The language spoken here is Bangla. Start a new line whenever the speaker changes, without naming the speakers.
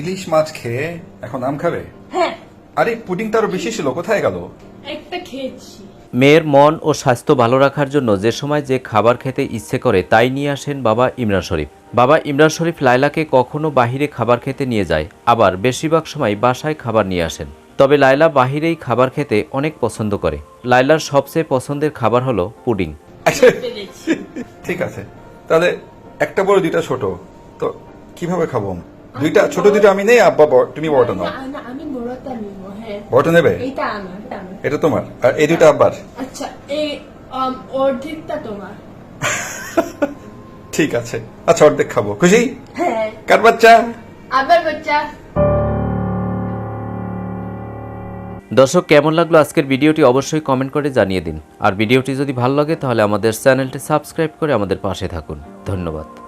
ইলিশ মাছ খেয়ে এখন আম খাবে?
হ্যাঁ।
আরে পুডিংটা আরও বেশি ছিল কোথায় গেল?
একটা খেয়েছি।
মেয়ের মন ও স্বাস্থ্য ভালো রাখার জন্য যে সময় যে খাবার খেতে ইচ্ছে করে তাই নিয়ে আসেন বাবা ইমরান শরীফ। বাবা ইমরান শরীফ লাইলাকে কখনো বাহিরে খাবার খেতে নিয়ে যায় আবার বেশিরভাগ সময় বাসায় খাবার নিয়ে আসেন। তবে লাইলা বাহিরেই খাবার খেতে অনেক পছন্দ করে। লাইলার সবচেয়ে পছন্দের খাবার হলো পুডিং।
আচ্ছা, ঠিক আছে। তাহলে একটা বড় দুইটা ছোট। তো কীভাবে খাব দুইটা ছোট দুইটা আমি নেই আব্বা তুমি বড়টা নাও।
না, না, আমি বড়টা নিব হ্যাঁ।
বড়টা নেবে?
এটা আমার এটা
তোমার আর এই দুইটা আব্বার।
আচ্ছা এই অর্ধেকটা তোমার।
ঠিক আছে আচ্ছা অর্ধেক খাব। খুশি?
হ্যাঁ।
কার বাচ্চা?
আবার বাচ্চা।
দর্শক কেমন লাগল আজকের ভিডিওটি অবশ্যই কমেন্ট করে জানিয়ে দিন। আর ভিডিওটি যদি ভালো লাগে তাহলে আমাদের চ্যানেলটি সাবস্ক্রাইব করে আমাদের পাশে থাকুন। ধন্যবাদ।